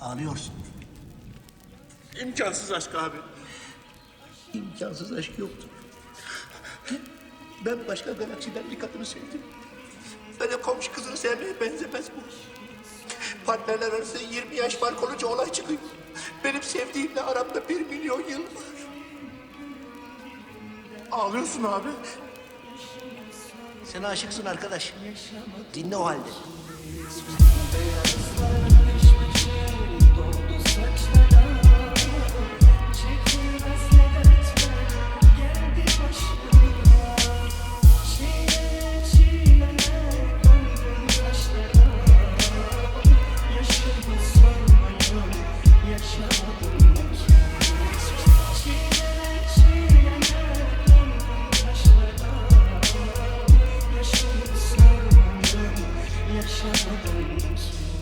Ağlıyorsun. İmkansız aşk abi. İmkansız aşk yoktur. Ben başka galaksiden bir kadını sevdim. Böyle komşu kızını sevmeye benzemez bu. Partnerler arasında 20 yaş fark olunca olay çıkıyor. Benim sevdiğimle aramda bir milyon yıl var. Ağlıyorsun abi. Sen aşıksın arkadaş. Dinle o halde. Jesus.